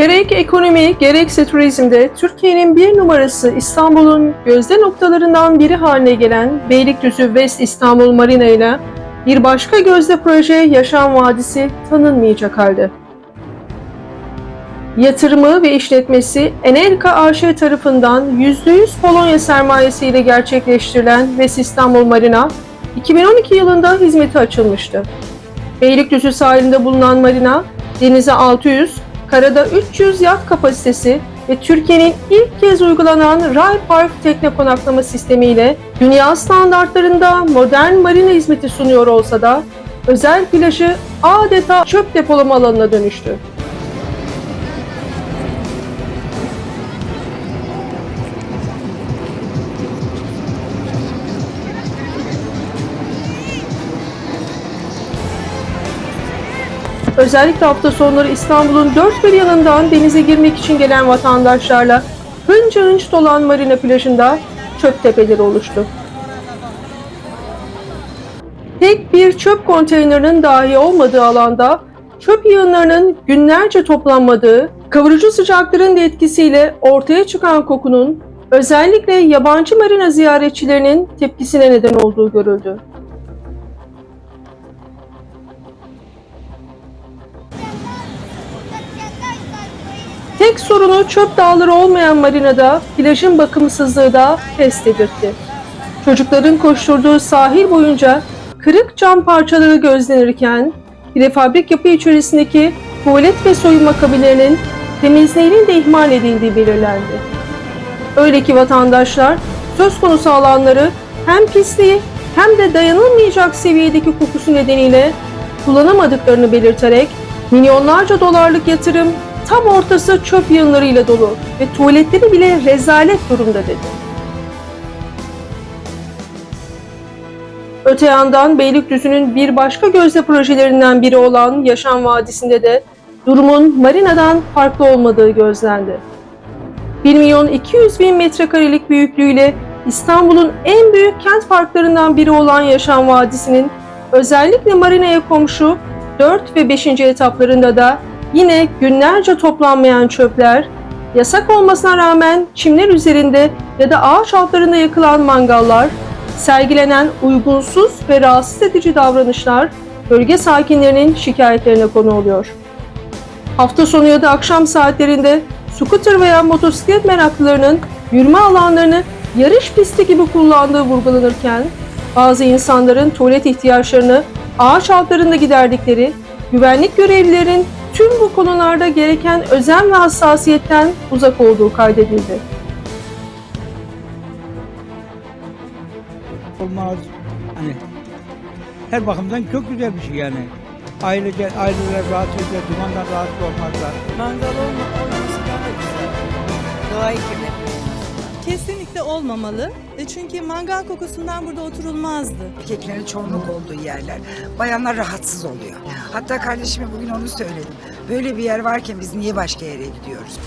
Gerek ekonomi gerekse turizmde Türkiye'nin bir numarası İstanbul'un gözde noktalarından biri haline gelen Beylikdüzü West İstanbul Marina ile bir başka gözde proje Yaşam Vadisi tanınmayacak halde. Yatırımı ve işletmesi Enelka AŞ tarafından %100 Polonya sermayesiyle gerçekleştirilen West İstanbul Marina, 2012 yılında hizmete açılmıştı. Beylikdüzü sahilinde bulunan marina, denize 600, karada 300 yat kapasitesi ve Türkiye'nin ilk kez uygulanan Ray Park tekne konaklama sistemiyle dünya standartlarında modern marina hizmeti sunuyor olsa da özel plajı adeta çöp depolama alanına dönüştü. Özellikle hafta sonları İstanbul'un dört bir yanından denize girmek için gelen vatandaşlarla hınca hınç dolan marina plajında çöp tepeleri oluştu. Tek bir çöp konteynerinin dahi olmadığı alanda çöp yığınlarının günlerce toplanmadığı, kavurucu sıcakların da etkisiyle ortaya çıkan kokunun özellikle yabancı marina ziyaretçilerinin tepkisine neden olduğu görüldü. Tek sorunu çöp dağları olmayan marinada plajın bakımsızlığı da test edildi. Çocukların koşturduğu sahil boyunca kırık cam parçaları gözlenirken prefabrik yapı içerisindeki tuvalet ve soyunma kabinlerinin temizliğinin de ihmal edildiği belirlendi. Öyle ki vatandaşlar söz konusu alanları hem pisliği hem de dayanılmayacak seviyedeki kokusu nedeniyle kullanamadıklarını belirterek milyonlarca dolarlık yatırım tam ortası çöp yığınlarıyla dolu ve tuvaletleri bile rezalet durumda dedi. Öte yandan Beylikdüzü'nün bir başka gözde projelerinden biri olan Yaşam Vadisi'nde de durumun marinadan farklı olmadığı gözlendi. 1 milyon 200 bin metrekarelik büyüklüğüyle İstanbul'un en büyük kent parklarından biri olan Yaşam Vadisi'nin özellikle marinaya komşu 4 ve 5. etaplarında da yine günlerce toplanmayan çöpler, yasak olmasına rağmen çimler üzerinde ya da ağaç altlarında yakılan mangallar, sergilenen uygunsuz ve rahatsız edici davranışlar bölge sakinlerinin şikayetlerine konu oluyor. Hafta sonu ya da akşam saatlerinde scooter veya motosiklet meraklılarının yürüme alanlarını yarış pisti gibi kullandığı vurgulanırken bazı insanların tuvalet ihtiyaçlarını ağaç altlarında giderdikleri, güvenlik görevlilerin tüm bu konularda gereken özen ve hassasiyetten uzak olduğu kaydedildi. olmaz. Hani her bakımdan çok güzel bir şey yani. Ailece, aileler rahat ediyor, dumandan rahatsız olmazlar. Mangal olma- olmaması daha güzel. Doğayı kirletmek. Kesinlikle olmamalı. E, Çünkü mangal kokusundan burada oturulmazdı. erkeklerin çoğunluk olduğu yerler. Bayanlar rahatsız oluyor. Hatta kardeşime bugün onu söyledim. Böyle bir yer varken biz niye başka yere gidiyoruz?